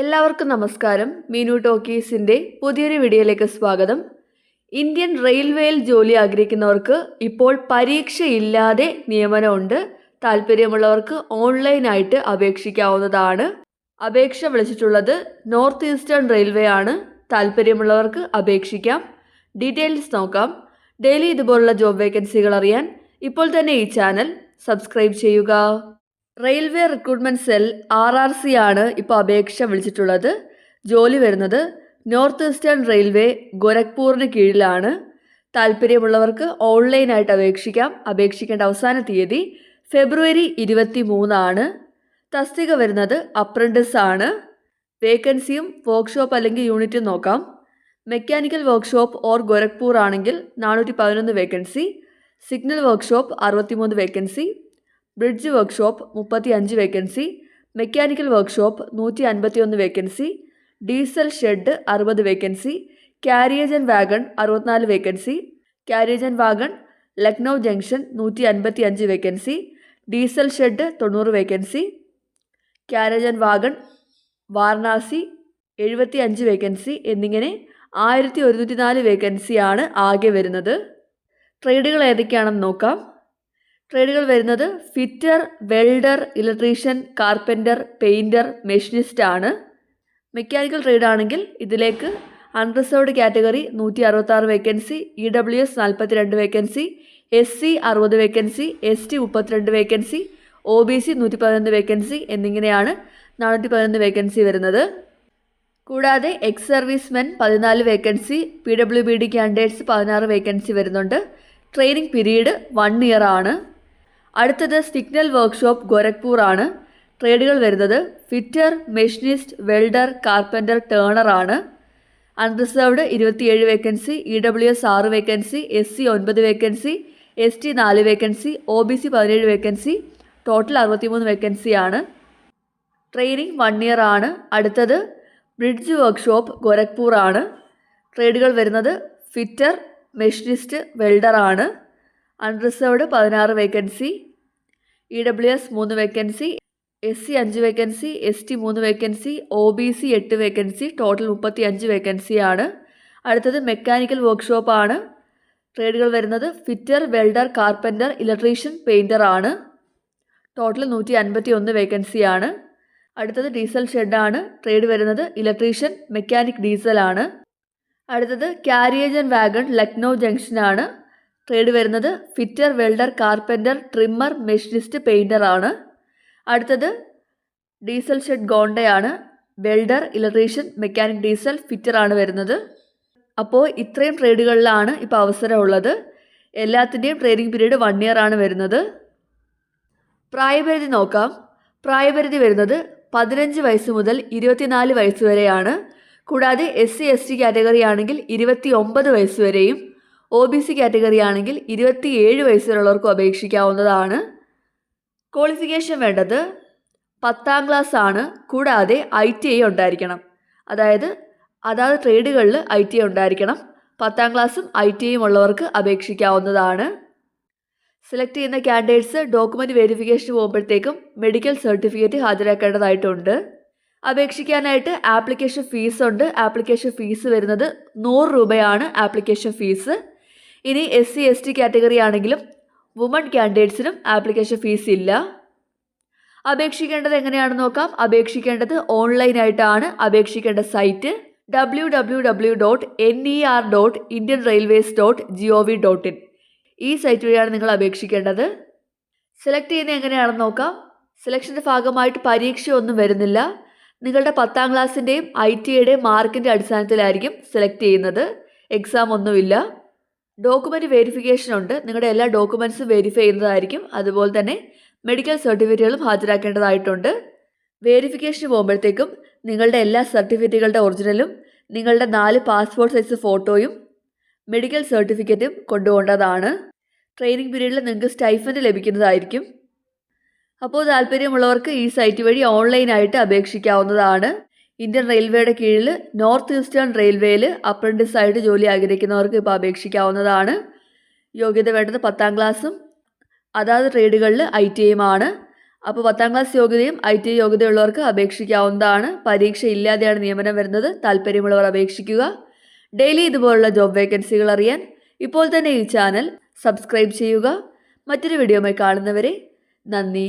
എല്ലാവർക്കും നമസ്കാരം. മീനു ടോക്കീസിന്റെ പുതിയൊരു വീഡിയോയിലേക്ക് സ്വാഗതം. ഇന്ത്യൻ റെയിൽവേയിൽ ജോലി ആഗ്രഹിക്കുന്നവർക്ക് ഇപ്പോൾ പരീക്ഷയില്ലാതെ നിയമനമുണ്ട്. താല്പര്യമുള്ളവർക്ക് ഓൺലൈനായിട്ട് അപേക്ഷിക്കാവുന്നതാണ്. അപേക്ഷ വിളിച്ചിട്ടുള്ളത് നോർത്ത് ഈസ്റ്റേൺ റെയിൽവേ ആണ്. താല്പര്യമുള്ളവർക്ക് അപേക്ഷിക്കാം. ഡീറ്റെയിൽസ് നോക്കാം. ഡെയിലി ഇതുപോലുള്ള ജോബ് വേക്കൻസികൾ അറിയാൻ ഇപ്പോൾ തന്നെ ഈ ചാനൽ സബ്സ്ക്രൈബ് ചെയ്യുക. Railway recruitment cell R R C ആണ് ഇപ്പോൾ അപേക്ഷ വിളിച്ചിട്ടുള്ളത്. ജോലി വരുന്നത് നോർത്ത് ഈസ്റ്റേൺ റെയിൽവേ ഗോരഖ്പൂറിന് കീഴിലാണ്. താല്പര്യമുള്ളവർക്ക് ഓൺലൈനായിട്ട് അപേക്ഷിക്കാം. അപേക്ഷിക്കേണ്ട അവസാന തീയതി ഫെബ്രുവരി ഇരുപത്തി മൂന്നാണ് തസ്തിക വരുന്നത് അപ്രന്റിസ് ആണ്. വേക്കൻസിയും വർക്ക്ഷോപ്പ് അല്ലെങ്കിൽ യൂണിറ്റും നോക്കാം. മെക്കാനിക്കൽ വർക്ക്ഷോപ്പ് ഓർ ഗോരഖ്പൂർ ആണെങ്കിൽ നാനൂറ്റി പതിനൊന്ന് വേക്കൻസി. സിഗ്നൽ വർക്ക്ഷോപ്പ് അറുപത്തിമൂന്ന് വേക്കൻസി. ബ്രിഡ്ജ് വർക്ക്ഷോപ്പ് മുപ്പത്തി അഞ്ച് വേക്കൻസി മെക്കാനിക്കൽ വർക്ക്ഷോപ്പ് നൂറ്റി അൻപത്തി ഒന്ന് വേക്കൻസി ഡീസൽ ഷെഡ് അറുപത് വേക്കൻസി കാരിയേജ് വാഗൺ അറുപത്തിനാല് vacancy carriage wagon Lucknow junction നൂറ്റി അൻപത്തി അഞ്ച് വേക്കൻസി ഡീസൽ ഷെഡ് തൊണ്ണൂറ് വേക്കൻസി കാരേജ് വാഗൺ വാരണാസി എഴുപത്തി അഞ്ച് വേക്കൻസി എന്നിങ്ങനെ ആയിരത്തി ഒരുന്നൂറ്റി നാല് വേക്കൻസിയാണ് ആകെ വരുന്നത്. ട്രേഡുകൾ ഏതൊക്കെയാണെന്ന് നോക്കാം. ട്രേഡുകൾ വരുന്നത് fitter welder electrician carpenter painter machinist ആണ്. മെക്കാനിക്കൽ ട്രേഡ് ആണെങ്കിൽ ഇതിലേക്ക് അൺറിസർവ്ഡ് കാറ്റഗറി നൂറ്റി അറുപത്താറ് വേക്കൻസി ഇ ഡബ്ല്യു എസ് നാൽപ്പത്തിരണ്ട് വേക്കൻസി എസ് സി അറുപത് വേക്കൻസി എസ് ടി മുപ്പത്തിരണ്ട് വേക്കൻസി ഒ ബി സി നൂറ്റി പതിനൊന്ന് വേക്കൻസി എന്നിങ്ങനെയാണ് നാനൂറ്റി പതിനൊന്ന് വേക്കൻസി വരുന്നത്. കൂടാതെ എക്സ് സർവീസ്മെൻ പതിനാല് vacancy P W B D candidates പതിനാറ് വേക്കൻസി വരുന്നുണ്ട്. ട്രെയിനിങ് പീരീഡ് വൺ ഇയർ ആണ്. അടുത്തത് സിഗ്നൽ വർക്ക്ഷോപ്പ് ഗോരഖ്പൂർ ആണ് ട്രേഡുകൾ വരുന്നത് fitter machinist welder carpenter turner ആണ്. അൺറിസർവ്ഡ് ഇരുപത്തിയേഴ് വേക്കൻസി ഇ ഡബ്ല്യു എസ് ആറ് വേക്കൻസി എസ് സി ഒൻപത് വേക്കൻസി എസ് ടി നാല് വേക്കൻസി ഒ ബി സി പതിനേഴ് വേക്കൻസി ടോട്ടൽ അറുപത്തിമൂന്ന് വേക്കൻസിയാണ്. ട്രെയിനിങ് വൺ ഇയർ ആണ്. അടുത്തത് ബ്രിഡ്ജ് വർക്ക്ഷോപ്പ് ഗോരഖ്പൂർ ആണ് ട്രേഡുകൾ വരുന്നത് ഫിറ്റർ മെഷീനിസ്റ്റ് വെൽഡർ ആണ്. അൺറിസർവ്ഡ് പതിനാറ് വേക്കൻസി ഇ ഡബ്ല്യു എസ് മൂന്ന് വേക്കൻസി എസ് സി അഞ്ച് വേക്കൻസി എസ് ടി മൂന്ന് വേക്കൻസി ഒ ബി സി എട്ട് വേക്കൻസി ടോട്ടൽ മുപ്പത്തി അഞ്ച് വേക്കൻസിയാണ് അടുത്തത് മെക്കാനിക്കൽ വർക്ക്ഷോപ്പ് ആണ്. ട്രേഡുകൾ വരുന്നത് fitter welder carpenter electrician painter ആണ്. ടോട്ടൽ നൂറ്റി അൻപത്തി ഒന്ന് വേക്കൻസിയാണ് അടുത്തത് ഡീസൽ ഷെഡാണ് ട്രേഡ് വരുന്നത് ഇലക്ട്രീഷ്യൻ മെക്കാനിക് ഡീസൽ ആണ്. അടുത്തത് കാരിയേജ് ആൻഡ് വാഗൺ ലക്നൗ ജംഗ്ഷനാണ് ട്രേഡ് വരുന്നത് fitter welder carpenter trimmer machinist painter ആണ്. അടുത്തത് diesel shed ഗോണ്ടയാണ് welder electrician mechanic diesel fitter ആണ് വരുന്നത്. അപ്പോൾ ഇത്രയും ട്രേഡുകളിലാണ് ഇപ്പോൾ അവസരമുള്ളത്. എല്ലാത്തിന്റെയും ട്രെയിനിങ് പീരീഡ് വൺ ഇയർ ആണ് വരുന്നത്. പ്രായപരിധി നോക്കാം. പ്രായപരിധി വരുന്നത് പതിനഞ്ച് വയസ്സ് മുതൽ ഇരുപത്തിനാല് വയസ്സ് വരെയാണ്. കൂടാതെ S C S T category ആണെങ്കിൽ ഇരുപത്തി ഒമ്പത് വയസ്സ് വരെയും ഒ ബി സി കാറ്റഗറി ആണെങ്കിൽ ഇരുപത്തിയേഴ് വയസ്സിലുള്ളവർക്കും അപേക്ഷിക്കാവുന്നതാണ്. ക്വാളിഫിക്കേഷൻ വേണ്ടത് പത്താം ക്ലാസ് ആണ്. കൂടാതെ ഐ ടി ഐ ഉണ്ടായിരിക്കണം. അതായത് അതാത് ട്രേഡുകളിൽ ഐ ടി ഐ ഉണ്ടായിരിക്കണം. പത്താം ക്ലാസ്സും ഐ ടി ഐയും ഉള്ളവർക്ക് അപേക്ഷിക്കാവുന്നതാണ്. സെലക്ട് ചെയ്യുന്ന കാൻഡിഡേറ്റ്സ് ഡോക്യുമെന്റ് വെരിഫിക്കേഷൻ പോകുമ്പോഴത്തേക്കും മെഡിക്കൽ സർട്ടിഫിക്കറ്റ് ഹാജരാക്കേണ്ടതായിട്ടുണ്ട്. അപേക്ഷിക്കാനായിട്ട് ആപ്ലിക്കേഷൻ ഫീസ് ഉണ്ട്. ആപ്ലിക്കേഷൻ ഫീസ് വരുന്നത് നൂറ് രൂപയാണ് ആപ്ലിക്കേഷൻ ഫീസ് ഇനി S C S T category ആണെങ്കിലും വുമൺ കാൻഡിഡേറ്റ്സിനും ആപ്ലിക്കേഷൻ ഫീസ് ഇല്ല. അപേക്ഷിക്കേണ്ടത് എങ്ങനെയാണെന്ന് നോക്കാം. അപേക്ഷിക്കേണ്ടത് ഓൺലൈനായിട്ടാണ് അപേക്ഷിക്കേണ്ട site W W W dot N E R dot Indian railways dot G O V dot in ഈ സൈറ്റ് വഴിയാണ് നിങ്ങൾ അപേക്ഷിക്കേണ്ടത്. സെലക്ട് ചെയ്യുന്നത് എങ്ങനെയാണെന്ന് നോക്കാം. സെലക്ഷന്റെ ഭാഗമായിട്ട് പരീക്ഷയൊന്നും വരുന്നില്ല. നിങ്ങളുടെ പത്താം ക്ലാസ്സിന്റെയും ഐ ടിയുടെയും മാർക്കിന്റെ അടിസ്ഥാനത്തിലായിരിക്കും സെലക്ട് ചെയ്യുന്നത്. എക്സാം ഒന്നുമില്ല. ഡോക്യുമെന്റ് വെരിഫിക്കേഷൻ ഉണ്ട്. നിങ്ങളുടെ എല്ലാ ഡോക്യുമെന്റ്സും വെരിഫൈ ചെയ്യുന്നതായിരിക്കും. അതുപോലെ തന്നെ മെഡിക്കൽ സർട്ടിഫിക്കറ്റുകളും ഹാജരാക്കേണ്ടതായിട്ടുണ്ട്. വെരിഫിക്കേഷന് പോകുമ്പോഴത്തേക്കും നിങ്ങളുടെ എല്ലാ സർട്ടിഫിക്കറ്റുകളുടെ ഒറിജിനലും നിങ്ങളുടെ നാല് പാസ്പോർട്ട് സൈസ് ഫോട്ടോയും മെഡിക്കൽ സർട്ടിഫിക്കറ്റും കൊണ്ടുപോകേണ്ടതാണ്. ട്രെയിനിങ് പീരീഡിൽ നിങ്ങൾക്ക് സ്റ്റൈഫൻഡ് ലഭിക്കുന്നതായിരിക്കും. അപ്പോൾ താല്പര്യമുള്ളവർക്ക് ഈ സൈറ്റ് വഴി ഓൺലൈനായിട്ട് അപേക്ഷിക്കാവുന്നതാണ്. ഇന്ത്യൻ റെയിൽവേയുടെ കീഴിൽ നോർത്ത് ഈസ്റ്റേൺ റെയിൽവേയിൽ അപ്രന്റിസ് ആയിട്ട് ജോലി ആഗ്രഹിക്കുന്നവർക്ക് ഇപ്പോൾ അപേക്ഷിക്കാവുന്നതാണ്. യോഗ്യത വേണ്ടത് പത്താം ക്ലാസ്സും അതാത് ട്രേഡുകളിൽ ഐ ടി ഐയുമാണ് അപ്പോൾ പത്താം ക്ലാസ് യോഗ്യതയും ഐ ടി ഐ യോഗ്യതയുള്ളവർക്ക് അപേക്ഷിക്കാവുന്നതാണ്. പരീക്ഷ ഇല്ലാതെയാണ് നിയമനം വരുന്നത്. താല്പര്യമുള്ളവർ അപേക്ഷിക്കുക. ഡെയിലി ഇതുപോലുള്ള ജോബ് വേക്കൻസികൾ അറിയാൻ ഇപ്പോൾ തന്നെ ഈ ചാനൽ സബ്സ്ക്രൈബ് ചെയ്യുക. മറ്റൊരു വീഡിയോമായി കാണുന്നവരെ നന്ദി.